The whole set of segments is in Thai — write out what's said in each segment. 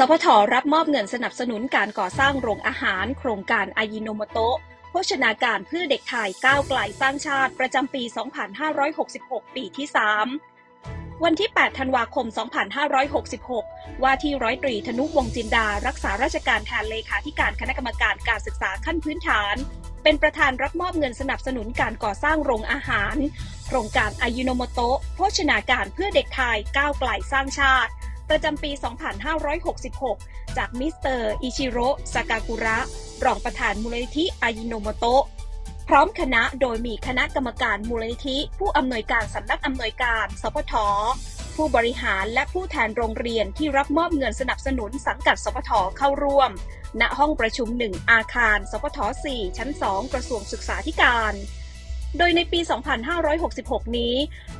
สพทรับมอบเงินสนับสนุนการก่อสร้างโรงอาหาร โครงการอายิโนโมโตะโภชนาการเพื่อเด็กไทยก้าวไกลสร้างชาติประจำปี 2566 ปีที่ 3 วันที่ 8 ธันวาคม 2566 ว่าที่ร้อยตรีธนุวงจินดา รักษาราชการแทนเลขาธิการคณะกรรมการการศึกษาขั้นพื้นฐาน เป็นประธานรับมอบเงินสนับสนุนการก่อสร้างโรงอาหาร โครงการอายุโนโมโตะโภชนาการเพื่อเด็กไทยก้าวไกลสร้างชาติ ประจำปี 2566 จากมิสเตอร์อิชิโร่สากากุระ รองประธานมูลนิธิอายิโนโมโตะพร้อมคณะโดยมีคณะกรรมการมูลนิธิ ผู้อำนวยการสำนักอำนวยการ สพท ผู้บริหารและผู้แทนโรงเรียนที่รับมอบเงินสนับสนุนสังกัดสพทเข้าร่วม ณห้องประชุม 1 อาคาร สพท 4 ชั้น 2 กระทรวงศึกษาธิการ โดยในปี 2566 นี้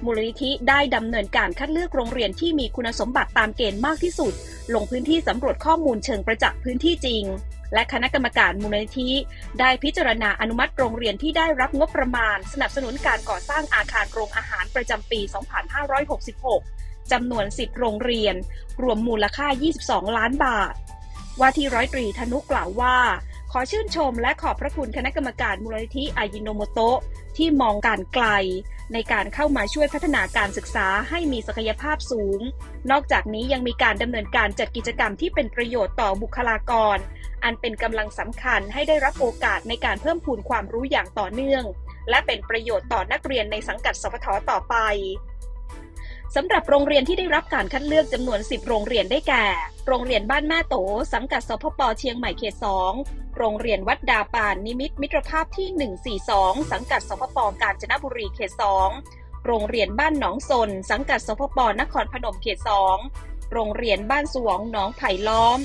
มูลนิธิได้ดำเนินการคัดเลือกโรงเรียนที่มีคุณสมบัติตามเกณฑ์มากที่สุด ลงพื้นที่สำรวจข้อมูลเชิงประจักษ์พื้นที่จริง และคณะกรรมการมูลนิธิ ได้พิจารณาอนุมัติโรงเรียนที่ได้รับงบประมาณ สนับสนุนการก่อสร้างอาคารโรงอาหารประจำปี 2566 จำนวน 10 โรงเรียน รวมมูลค่า 22 ล้านบาท ว่าที่ร้อยตรีธนุกล่าวว่า ขอชื่นชมและขอบพระคุณคณะกรรมการมูลนิธิอายิโนโมโตะ ที่มองการไกล ในการเข้ามาช่วยพัฒนาการศึกษาให้มีศักยภาพสูง นอกจากนี้ยังมีการดำเนินการจัดกิจกรรมที่เป็นประโยชน์ต่อบุคลากร อันเป็นกำลังสำคัญให้ได้รับโอกาสในการเพิ่มพูนความรู้อย่างต่อเนื่อง และเป็นประโยชน์ต่อนักเรียนในสังกัดสพทต่อไปสำหรับโรงเรียนที่ได้รับการคัดเลือกจำนวน 10 โรงเรียนได้แก่ โรงเรียนบ้านแม่โต สังกัดสพปเชียงใหม่เขต 2 โรงเรียนวัดดาปานนิมิตรมิตรภาพที่ 142 สังกัดสพปกาญจนบุรีเขต 2 โรงเรียนบ้านหนองสน สังกัดสพปนครพนมเขต 2 โรงเรียนบ้านสวงหนองไผ่ล้อม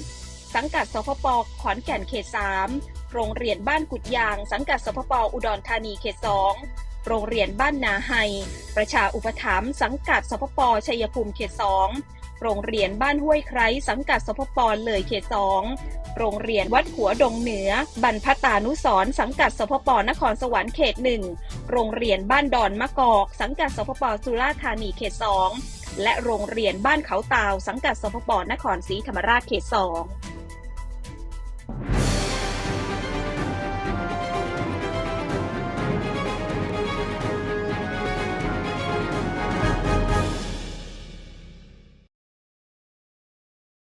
สังกัดสพปขอนแก่นเขต 3 โรงเรียนบ้านกุดยาง สังกัดสพปอุดรธานีเขต 2 โรงเรียนบ้านนาไฮประชาอุปถัมภ์สังกัดสพปชัยภูมิเขต 2 โรงเรียนบ้านห้วยไคร้สังกัดสพปเลยเขตสองโรงเรียนวัดหัวดงเหนือ บรรพตานุสรสังกัดสพปนครสวรรค์เขตหนึ่งโรงเรียนบ้านดอนมะกอก สังกัดสพปสุราษฎร์ธานีเขตสองและโรงเรียนบ้านเขาตาวสังกัดสพปนครศรีธรรมราชเขตสอง